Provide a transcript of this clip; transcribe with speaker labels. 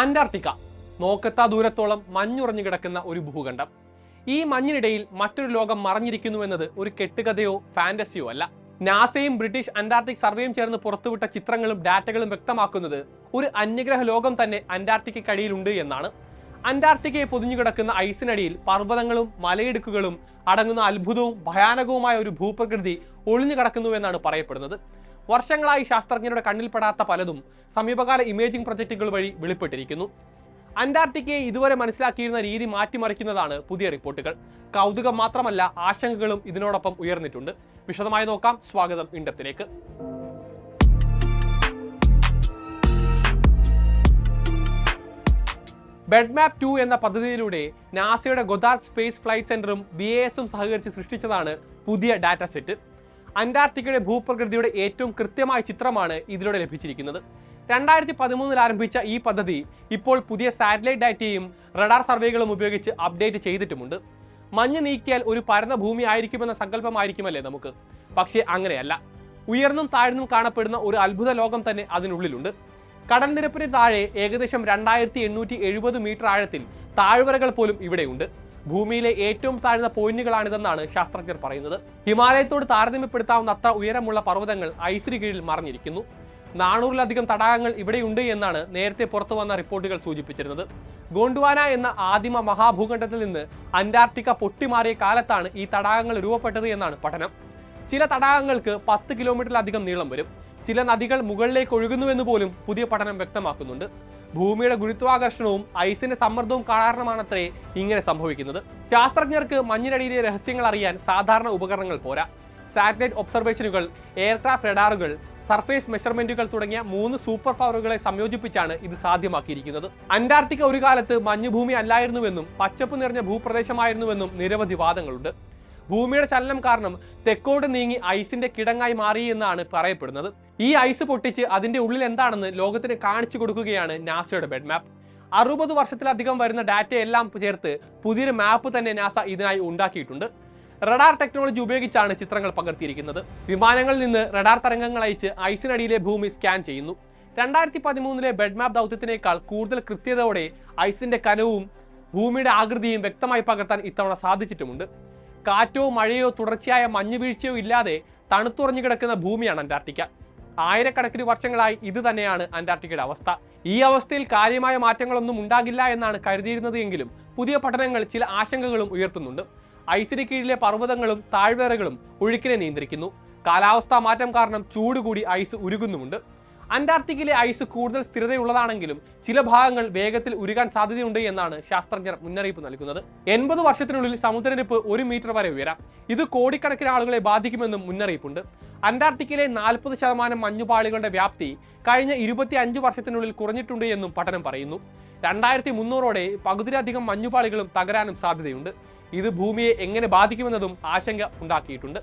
Speaker 1: Antarctica. നോക്കത്താ ദൂരത്തോളം മഞ്ഞുറഞ്ഞു കിടക്കുന്ന ഒരു ഭൂഖണ്ഡം. ഈ മഞ്ഞിനിടയിൽ മറ്റൊരു ലോകം മറഞ്ഞിരിക്കുന്നു എന്നത് ഒരു കെട്ടുകഥയോ ഫാന്റസിയോ അല്ല. നാസയും ബ്രിട്ടീഷ് അന്റാർട്ടിക് സർവേയും ചേർന്ന് പുറത്തുവിട്ട ചിത്രങ്ങളും ഡാറ്റകളും വ്യക്തമാക്കുന്നത് ഒരു അന്യഗ്രഹ ലോകം തന്നെ അന്റാർട്ടിക്കടിയിലുണ്ട് എന്നാണ്. അന്റാർട്ടിക്കയെ പൊതിഞ്ഞു കിടക്കുന്ന ഐസിനടിയിൽ പർവതങ്ങളും മലയിടുക്കുകളും അടങ്ങുന്ന അത്ഭുതവും ഭയാനകവുമായ ഒരു ഭൂപ്രകൃതി ഒളിഞ്ഞു കിടക്കുന്നുവെന്നാണ് പറയപ്പെടുന്നത്. വർഷങ്ങളായി ശാസ്ത്രജ്ഞരുടെ കണ്ണിൽപ്പെടാത്ത പലതും സമീപകാല ഇമേജിംഗ് പ്രൊജക്റ്റുകൾ വഴി വെളിപ്പെട്ടിരിക്കുന്നു. അന്റാർട്ടിക്കയെ ഇതുവരെ മനസ്സിലാക്കിയിരുന്ന രീതി മാറ്റിമറിക്കുന്നതാണ് പുതിയ റിപ്പോർട്ടുകൾ. കൗതുകം മാത്രമല്ല ആശങ്കകളും ഇതിനോടൊപ്പം ഉയർന്നിട്ടുണ്ട്. വിശദമായി നോക്കാം. സ്വാഗതം ഇണ്ടത്തിലേക്ക് ബെഡ് മാപ്പ് ടു എന്ന പദ്ധതിയിലൂടെ നാസയുടെ ഗൊദാർഡ് സ്പേസ് ഫ്ലൈറ്റ് സെന്ററും ബി എ എസും സഹകരിച്ച് സൃഷ്ടിച്ചതാണ് പുതിയ ഡാറ്റ സെറ്റ് അന്റാർട്ടിക്കയുടെ ഭൂപ്രകൃതിയുടെ ഏറ്റവും കൃത്യമായ ചിത്രമാണ് ഇതിലൂടെ ലഭിച്ചിരിക്കുന്നത്. രണ്ടായിരത്തി പതിമൂന്നിൽ ആരംഭിച്ച ഈ പദ്ധതി ഇപ്പോൾ പുതിയ സാറ്റലൈറ്റ് ഡാറ്റയും റഡാർ സർവേകളും ഉപയോഗിച്ച് അപ്ഡേറ്റ് ചെയ്തിട്ടുമുണ്ട്. മഞ്ഞ് നീക്കിയാൽ ഒരു പരന്ന ഭൂമി ആയിരിക്കുമെന്ന സങ്കല്പമായിരിക്കുമല്ലേ നമുക്ക്? പക്ഷേ അങ്ങനെയല്ല. ഉയർന്നും താഴ്ന്നും കാണപ്പെടുന്ന ഒരു അത്ഭുത ലോകം തന്നെ അതിനുള്ളിലുണ്ട്. കടൽ നിരപ്പിന് താഴെ ഏകദേശം രണ്ടായിരത്തി എണ്ണൂറ്റി എഴുപത് മീറ്റർ ആഴത്തിൽ താഴ്വരകൾ പോലും ഇവിടെയുണ്ട്. ഭൂമിയിലെ ഏറ്റവും താഴ്ന്ന പോയിന്റുകളാണിതെന്നാണ് ശാസ്ത്രജ്ഞർ പറയുന്നത്. ഹിമാലയത്തോട് താരതമ്യപ്പെടുത്താവുന്ന അത്ര ഉയരമുള്ള പർവതങ്ങൾ ഐസിന് കീഴിൽ മറഞ്ഞിരിക്കുന്നു. നാനൂറിലധികം തടാകങ്ങൾ ഇവിടെയുണ്ട് എന്നാണ് നേരത്തെ പുറത്തു വന്ന റിപ്പോർട്ടുകൾ സൂചിപ്പിച്ചിരുന്നത്. ഗോണ്ടുവാന എന്ന ആദിമ മഹാഭൂഖണ്ഡത്തിൽ നിന്ന് അന്റാർട്ടിക്ക പൊട്ടിമാറിയ കാലത്താണ് ഈ തടാകങ്ങൾ രൂപപ്പെട്ടത് എന്നാണ് പഠനം. ചില തടാകങ്ങൾക്ക് പത്ത് കിലോമീറ്ററിലധികം നീളം വരും. ചില നദികൾ മുകളിലേക്ക് ഒഴുകുന്നുവെന്ന് പോലും പുതിയ പഠനം വ്യക്തമാക്കുന്നുണ്ട്. ഭൂമിയുടെ ഗുരുത്വാകർഷണവും ഐസിന്റെ സമ്മർദ്ദവും കാരണമാണത്രേ ഇങ്ങനെ സംഭവിക്കുന്നത്. ശാസ്ത്രജ്ഞർക്ക് മഞ്ഞിനടിയിലെ രഹസ്യങ്ങൾ അറിയാൻ സാധാരണ ഉപകരണങ്ങൾ പോരാ. സാറ്റലൈറ്റ് ഒബ്സർവേഷനുകൾ എയർക്രാഫ്റ്റ് റഡാറുകൾ സർഫേസ് മെഷർമെന്റുകൾ തുടങ്ങിയ മൂന്ന് സൂപ്പർ പവറുകളെ സംയോജിപ്പിച്ചാണ് ഇത് സാധ്യമാക്കിയിരിക്കുന്നത്. അന്റാർട്ടിക്ക ഒരു കാലത്ത് മഞ്ഞുഭൂമി അല്ലായിരുന്നുവെന്നും പച്ചപ്പ് നിറഞ്ഞ ഭൂപ്രദേശമായിരുന്നുവെന്നും നിരവധി വാദങ്ങളുണ്ട്. ഭൂമിയുടെ ചലനം കാരണം തെക്കോട് നീങ്ങി ഐസിന്റെ കിടങ്ങായി മാറി എന്നാണ് പറയപ്പെടുന്നത്. ഈ ഐസ് പൊട്ടിച്ച് അതിന്റെ ഉള്ളിൽ എന്താണെന്ന് ലോകത്തിന് കാണിച്ചു കൊടുക്കുകയാണ് നാസയുടെ ബെഡ് മാപ്പ്. അറുപത് വർഷത്തിലധികം വരുന്ന ഡാറ്റയെല്ലാം ചേർത്ത് പുതിയൊരു മാപ്പ് തന്നെ നാസ ഇതിനായി ഉണ്ടാക്കിയിട്ടുണ്ട്. റഡാർ ടെക്നോളജി ഉപയോഗിച്ചാണ് ചിത്രങ്ങൾ പകർത്തിയിരിക്കുന്നത്. വിമാനങ്ങളിൽ നിന്ന് റഡാർ തരംഗങ്ങൾ അയച്ച് ഐസിനടിയിലെ ഭൂമി സ്കാൻ ചെയ്യുന്നു. രണ്ടായിരത്തി പതിമൂന്നിലെ ബെഡ് മാപ്പ് ദൗത്യത്തിനേക്കാൾ കൂടുതൽ കൃത്യതയോടെ ഐസിന്റെ കനവും ഭൂമിയുടെ ആകൃതിയും വ്യക്തമായി പകർത്താൻ ഇത്തവണ സാധിച്ചിട്ടുമുണ്ട്. കാറ്റോ മഴയോ തുടർച്ചയായ മഞ്ഞു വീഴ്ചയോ ഇല്ലാതെ തണുത്തുറഞ്ഞു കിടക്കുന്ന ഭൂമിയാണ് അന്റാർട്ടിക്ക. ആയിരക്കണക്കിന് വർഷങ്ങളായി ഇത് തന്നെയാണ് അന്റാർട്ടിക്കയുടെ അവസ്ഥ. ഈ അവസ്ഥയിൽ കാര്യമായ മാറ്റങ്ങളൊന്നും ഉണ്ടാകില്ല എന്നാണ് കരുതിയിരുന്നത് എങ്കിലും പുതിയ പഠനങ്ങൾ ചില ആശങ്കകളും ഉയർത്തുന്നുണ്ട്. ഐസിന് കീഴിലെ പർവതങ്ങളും താഴ്വരകളും ഒഴുക്കിനെ നിയന്ത്രിക്കുന്നു. കാലാവസ്ഥാ മാറ്റം കാരണം ചൂട് കൂടി ഐസ് ഉരുകുന്നുമുണ്ട്. അന്റാർട്ടിക്കയിലെ ഐസ് കൂടുതൽ സ്ഥിരതയുള്ളതാണെങ്കിലും ചില ഭാഗങ്ങൾ വേഗത്തിൽ ഉരുകാൻ സാധ്യതയുണ്ട് എന്നാണ് ശാസ്ത്രജ്ഞർ മുന്നറിയിപ്പ് നൽകുന്നത്. എൺപത് വർഷത്തിനുള്ളിൽ സമുദ്രനിരപ്പ് ഒരു മീറ്റർ വരെ ഉയരാം. ഇത് കോടിക്കണക്കിന് ആളുകളെ ബാധിക്കുമെന്നും മുന്നറിയിപ്പുണ്ട്. അന്റാർട്ടിക്കയിലെ നാൽപ്പത് ശതമാനം മഞ്ഞുപാളികളുടെ വ്യാപ്തി കഴിഞ്ഞ ഇരുപത്തി അഞ്ച് വർഷത്തിനുള്ളിൽ കുറഞ്ഞിട്ടുണ്ട് എന്നും പഠനം പറയുന്നു. രണ്ടായിരത്തി മുന്നൂറോടെ പകുതിയിലധികം മഞ്ഞുപാളികളും തകരാനും സാധ്യതയുണ്ട്. ഇത് ഭൂമിയെ എങ്ങനെ ബാധിക്കുമെന്നതും ആശങ്ക ഉണ്ടാക്കിയിട്ടുണ്ട്.